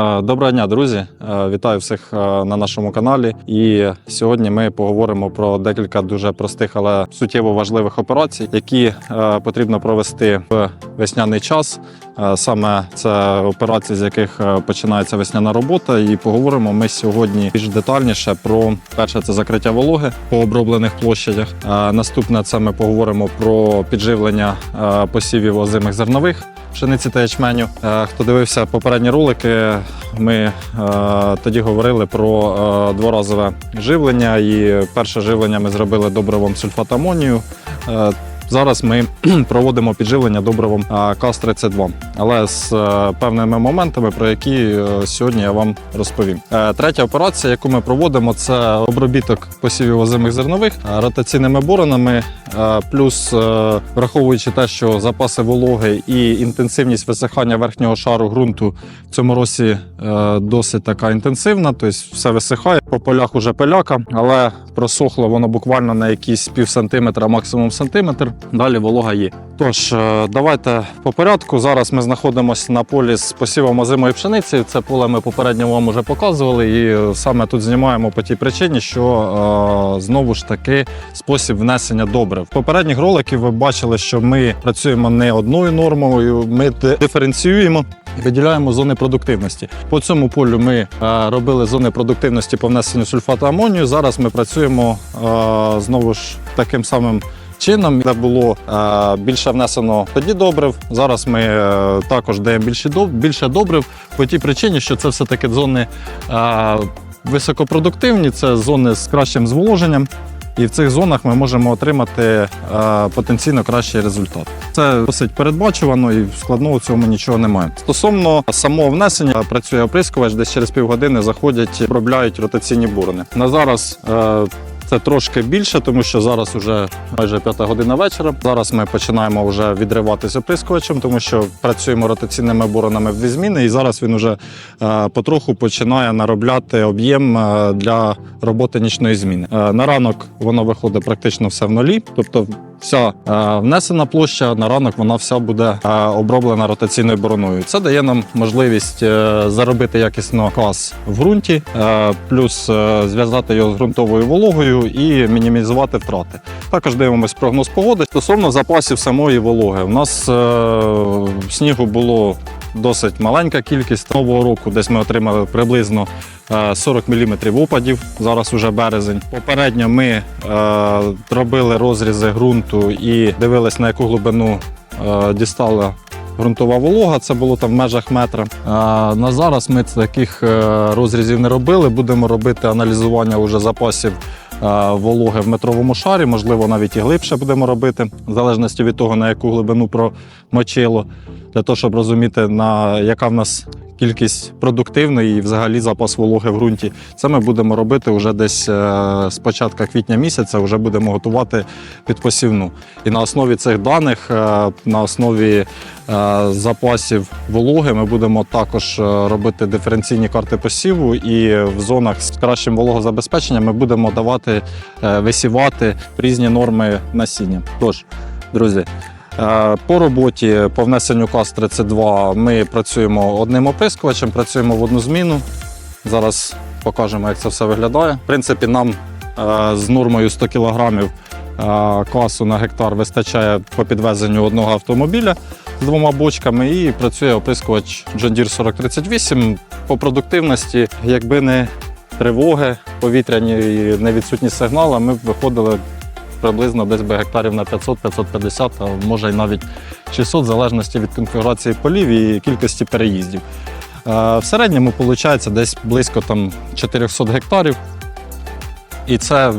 Е, Доброго дня, друзі! Е, Вітаю всіх е, на нашому каналі. І сьогодні ми поговоримо про декілька дуже простих, але суттєво важливих операцій, які потрібно провести в весняний час. Саме це операції, з яких починається весняна робота. І поговоримо ми сьогодні більш детальніше про перше це закриття вологи по оброблених площадях. Наступне це ми поговоримо про підживлення посівів озимих зернових пшениці та ячменю. Е, Хто дивився попередні ролики, ми е, тоді говорили про е, дворазове живлення. І перше живлення ми зробили добривом сульфат амонію. Е, Зараз ми проводимо підживлення добривом е, КАС-32, але з е, певними моментами, про які е, сьогодні я вам розповім. Е, Третя операція, яку ми проводимо, це обробіток посівів озимих зернових ротаційними боронами, плюс враховуючи те, що запаси вологи і інтенсивність висихання верхнього шару ґрунту в цьому році досить така інтенсивна, тобто все висихає. По полях уже пиляка, але просохло воно буквально на якісь пів сантиметра, максимум сантиметр. Далі волога є. Тож, е, давайте по порядку. Зараз ми знаходимося на полі з посівом озимої пшениці. Це поле ми попередньо вам вже показували, і е, саме тут знімаємо по тій причині, що е, знову ж таки спосіб внесення добрив. В попередніх роликів ви бачили, що ми працюємо не одною нормою, ми ди- диференціюємо. Виділяємо зони продуктивності. По цьому полю ми е, робили зони продуктивності по внесенню сульфату амонію. Зараз ми працюємо е, знову ж таким самим чином, де було е, більше внесено тоді добрив. Зараз ми також даємо більше, доб- більше добрив по тій причині, що це все-таки зони е, високопродуктивні, це зони з кращим зволоженням. І в цих зонах ми можемо отримати е, потенційно кращий результат. Це досить передбачувано і складного в цьому нічого немає. Стосовно самого внесення, працює оприскувач, десь через півгодини заходять, обробляють ротаційні бурни. На зараз е, це трошки більше, тому що зараз вже майже п'ята година вечора. Зараз ми починаємо вже відриватися оприскувачем, тому що працюємо ротаційними боронами в дві зміни, і зараз він вже е, потроху починає наробляти об'єм е, для роботи нічної зміни. Е, На ранок воно виходить практично все в нулі, тобто вся внесена площа на ранок вона вся буде оброблена ротаційною бороною. Це дає нам можливість заробити якісно клас в ґрунті, плюс зв'язати його з ґрунтовою вологою і мінімізувати втрати. Також дивимось прогноз погоди стосовно запасів самої вологи. У нас е, снігу було досить маленька кількість нового року. Десь ми отримали приблизно е, 40 мм опадів. Зараз уже березень. Попередньо ми е, робили розрізи ґрунту і дивились на яку глибину е, дістала. Ґрунтова волога, це було там в межах метра. А на зараз ми таких е, розрізів не робили. Будемо робити аналізування уже запасів е, вологи в метровому шарі, можливо, навіть і глибше будемо робити, в залежності від того, на яку глибину промочило, для того, щоб розуміти, на яка в нас кількість продуктивної і взагалі запас вологи в ґрунті. Це ми будемо робити вже десь е, з початку квітня місяця, вже будемо готувати під посівну. І на основі цих даних, е, на основі е, запасів вологи, ми будемо також робити диференційні карти посіву, і в зонах з кращим вологозабезпеченням ми будемо давати висівати різні норми насіння. Тож, друзі. Е, По роботі по внесенню КАС-32 ми працюємо одним оприскувачем, працюємо в одну зміну. Зараз покажемо, як це все виглядає. В принципі, нам е, з нормою 100 кг касу на гектар вистачає по підвезенню одного автомобіля з двома бочками і працює оприскувач John Deere 4038 по продуктивності, якби не тривоги повітряні і не відсутність сигналу, ми б виходили приблизно десь би гектарів на 500-550, а може й навіть 600, в залежності від конфігурації полів і кількості переїздів. Е, В середньому виходить десь близько там 400 гектарів. І це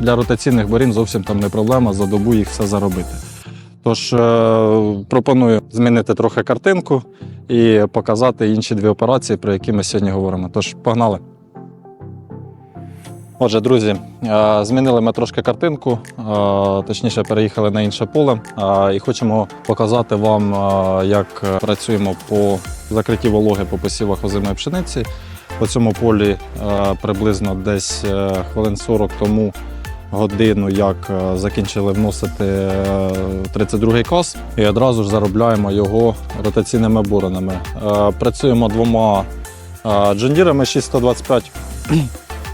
для ротаційних борін зовсім там не проблема за добу їх все заробити. Тож е, пропоную змінити трохи картинку і показати інші дві операції, про які ми сьогодні говоримо. Тож погнали. Отже, друзі, е, змінили ми трошки картинку, е, точніше переїхали на інше поле е, і хочемо показати вам, як працюємо по закритті вологи по посівах озимої пшениці. По цьому полі приблизно десь хвилин 40 тому годину, як закінчили вносити е, 32-й кос, і одразу ж заробляємо його ротаційними боронами. Е, Працюємо двома джондірами 6125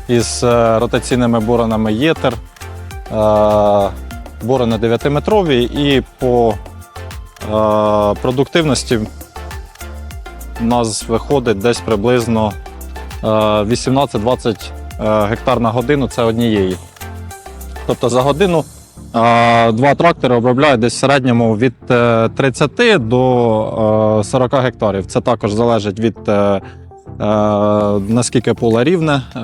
із е, ротаційними боронами Єтер. Е, Борони 9-метрові і по е, продуктивності у нас виходить десь приблизно е, 18-20 е, гектар на годину це однієї. Тобто за годину два трактори обробляють десь в середньому від е, 30 до е, 40 гектарів. Це також залежить від наскільки поле рівне, е,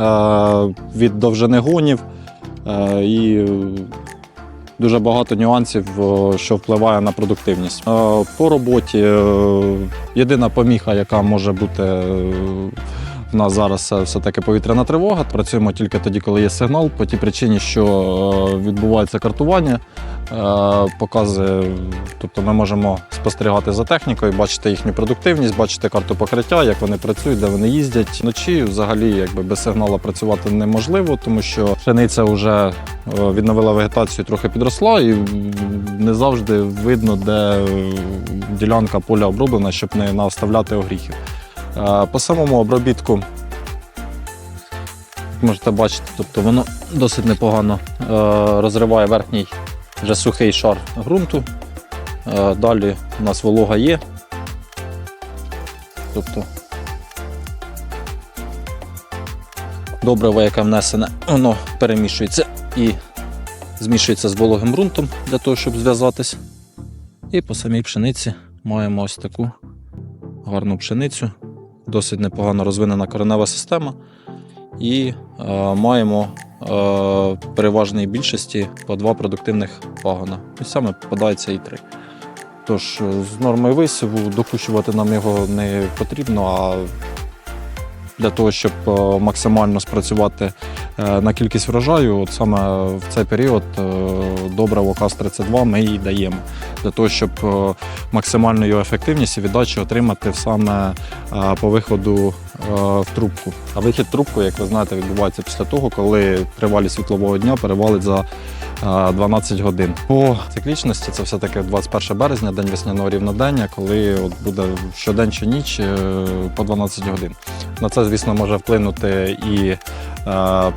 від довжини гонів е, і е, дуже багато нюансів, е, що впливає на продуктивність. Е, По роботі е, єдина поміха, яка може бути в нас зараз все-таки повітряна тривога. Працюємо тільки тоді, коли є сигнал, по тій причині, що е, відбувається картування, е, покази, тобто ми можемо спостерігати за технікою, бачити їхню продуктивність, бачити карту покриття, як вони працюють, де вони їздять. Вночі взагалі якби без сигналу працювати неможливо, тому що пшениця вже е, відновила вегетацію, трохи підросла, і не завжди видно, де ділянка поля оброблена, щоб не наставляти огріхів. По самому обробітку можете бачити, тобто воно досить непогано е, розриває верхній вже сухий шар ґрунту. Е, Далі у нас волога є. Тобто добриво, яке внесене, воно перемішується і змішується з вологим ґрунтом для того, щоб зв'язатись. І по самій пшениці маємо ось таку гарну пшеницю, досить непогано розвинена коренева система. І е, маємо е, переважній більшості по два продуктивних пагона. І саме попадається і три. Тож е, з нормою висіву докущувати нам його не потрібно, а для того, щоб е, максимально спрацювати е, на кількість врожаю, от саме в цей період е, добриво КАС-32 ми і даємо. Для того, щоб е, максимальну його ефективність і віддачу отримати саме е, по виходу е, в трубку. А вихід трубку, як ви знаєте, відбувається після того, коли тривалість світлового дня перевалить за е, 12 годин. По циклічності це все-таки 21 березня, день весняного рівнодення, коли от буде щодень чи ніч по 12 годин. На це, звісно, може вплинути і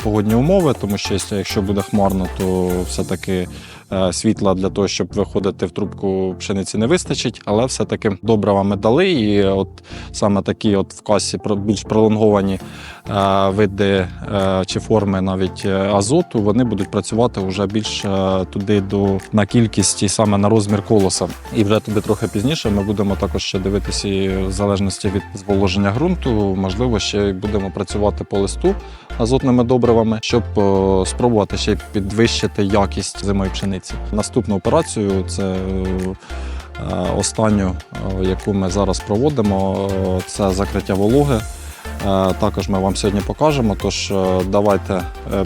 погодні умови, тому що якщо- буде хмарно, то все-таки світла для того, щоб виходити в трубку пшениці не вистачить, але все-таки добрива ми дали. І от саме такі от в касі більш пролонговані е, види е, чи форми навіть е, азоту, вони будуть працювати вже більш е, туди до на кількість саме на розмір колоса. І вже туди трохи пізніше ми будемо також ще дивитися в залежності від зволоження ґрунту, можливо, ще й будемо працювати по листу азотними добривами, щоб е, спробувати ще підвищити якість зимої пшениці. Наступну операцію це е, останню, е, яку ми зараз проводимо, це закриття вологи. Також ми вам сьогодні покажемо. Тож давайте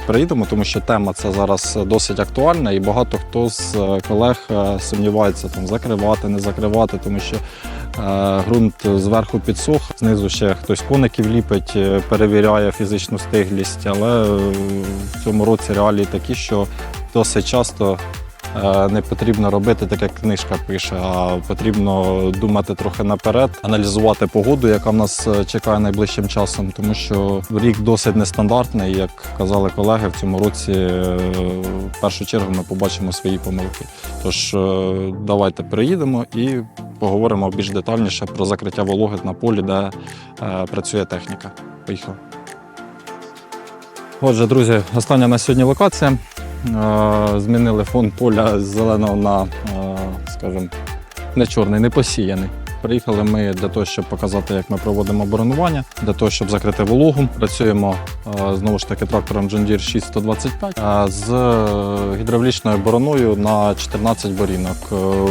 перейдемо, тому що тема ця зараз досить актуальна, і багато хто з колег сумнівається там закривати, не закривати, тому що ґрунт зверху підсох, знизу ще хтось коників ліпить, е, перевіряє фізичну стиглість. Але е, в цьому році реалії такі, що досить часто. Е, Не потрібно робити так, як книжка пише, а потрібно думати трохи наперед, аналізувати погоду, яка в нас е, чекає найближчим часом, тому що рік досить нестандартний. Як казали колеги, в цьому році е, в першу чергу ми побачимо свої помилки. Тож давайте переїдемо і поговоримо більш детальніше про закриття вологи на полі, де працює техніка. Поїхали. Отже, друзі, остання на сьогодні локація. Змінили фон поля з зеленого на, скажімо, не чорний, не посіяний. Приїхали ми для того, щоб показати, як ми проводимо боронування, для того, щоб закрити вологу. Працюємо е, знову ж таки трактором John Deere 6125 е, з е, гідравлічною бороною на 14 борінок.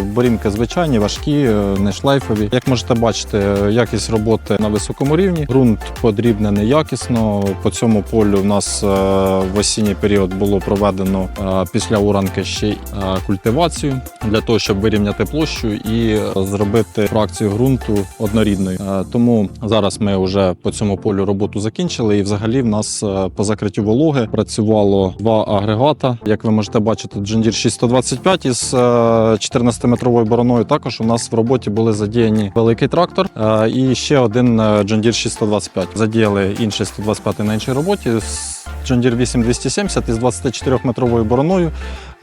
Борінки звичайні, важкі, не шлейфові. Як можете бачити, якість роботи на високому рівні. Ґрунт подрібнений якісно. По цьому полю в нас в осінній період було проведено після уранки ще й культивацію для того, щоб вирівняти площу і зробити фракцію конструкції ґрунту однорідною. Е, Тому зараз ми вже по цьому полю роботу закінчили. І взагалі в нас е, по закриттю вологи працювало два агрегата. Як ви можете бачити, Deere 625 із е, 14-метровою бороною. Також у нас в роботі були задіяні великий трактор е, і ще один е, Deere 625. Задіяли інший 125 на іншій роботі. Deere 8270 із 24-метровою бороною.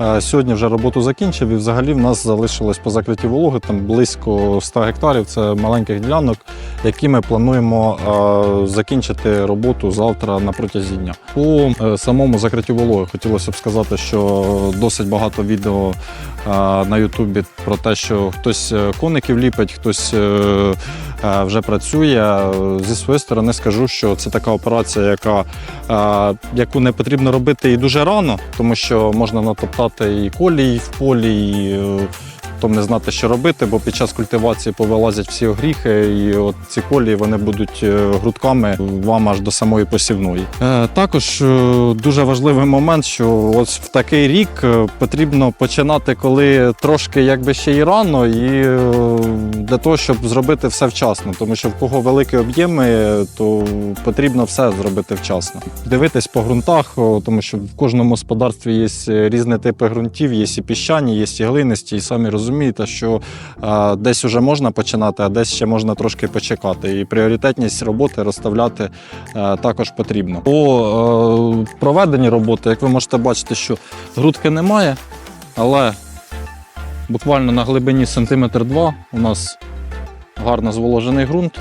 Е, Сьогодні вже роботу закінчив і взагалі в нас залишилось по закритті вологи там близько 100 гектарів. Це маленьких ділянок, які ми плануємо е, закінчити роботу завтра на протязі дня. По е, самому закриттю вологи хотілося б сказати, що досить багато відео на Ютубі про те, що хтось коників ліпить, хтось вже працює. Зі своєї сторони скажу, що це така операція, яка яку не потрібно робити і дуже рано, тому що можна натоптати і колій в полі, і е, потім не знати, що робити, бо під час культивації повилазять всі огріхи, і от ці колії вони будуть е, грудками вам аж до самої посівної. Е, Також е, дуже важливий момент, що ось в такий рік потрібно починати, коли трошки якби ще і рано, і для того, щоб зробити все вчасно, тому що в кого великі об'єми, то потрібно все зробити вчасно. Дивитись по ґрунтах, тому що в кожному господарстві є різні типи ґрунтів, є і піщані, є і глинисті, і самі розумієте, що е, десь вже можна починати, а десь ще можна трошки почекати. І пріоритетність роботи розставляти е, також потрібно. По е, проведенні роботи, як ви можете бачити, що грудки немає, але буквально на глибині сантиметр два у нас гарно зволожений ґрунт,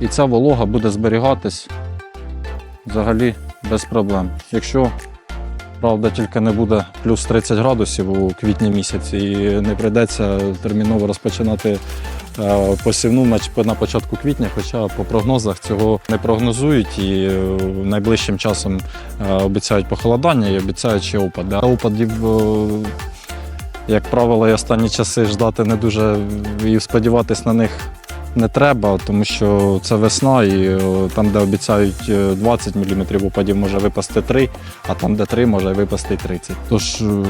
і ця волога буде зберігатись взагалі без проблем. Якщо правда тільки не буде плюс 30 градусів у квітні місяці, і не прийдеться терміново розпочинати е, посівну на- початку квітня, хоча по прогнозах цього не прогнозують і е, найближчим часом е, обіцяють похолодання і обіцяють ще опади. А опадів, як правило, і останні часи ждати не дуже і сподіватись на них не треба, тому що це весна, і е, там, де обіцяють е, 20 мм опадів, може випасти 3, а там, де 3, може випасти й 30. Тож е,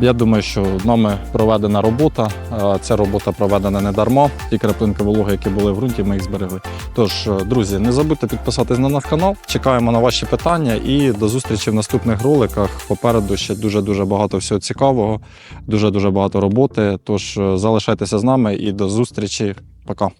я думаю, що нами проведена робота. Ця робота проведена не дарма. Ті краплинки вологи, які були в ґрунті, ми їх зберегли. Тож, е, друзі, не забудьте підписатись на наш канал. Чекаємо на ваші питання і до зустрічі в наступних роликах. Попереду ще дуже дуже багато всього цікавого, дуже дуже багато роботи. Тож залишайтеся з нами і до зустрічі. Пока.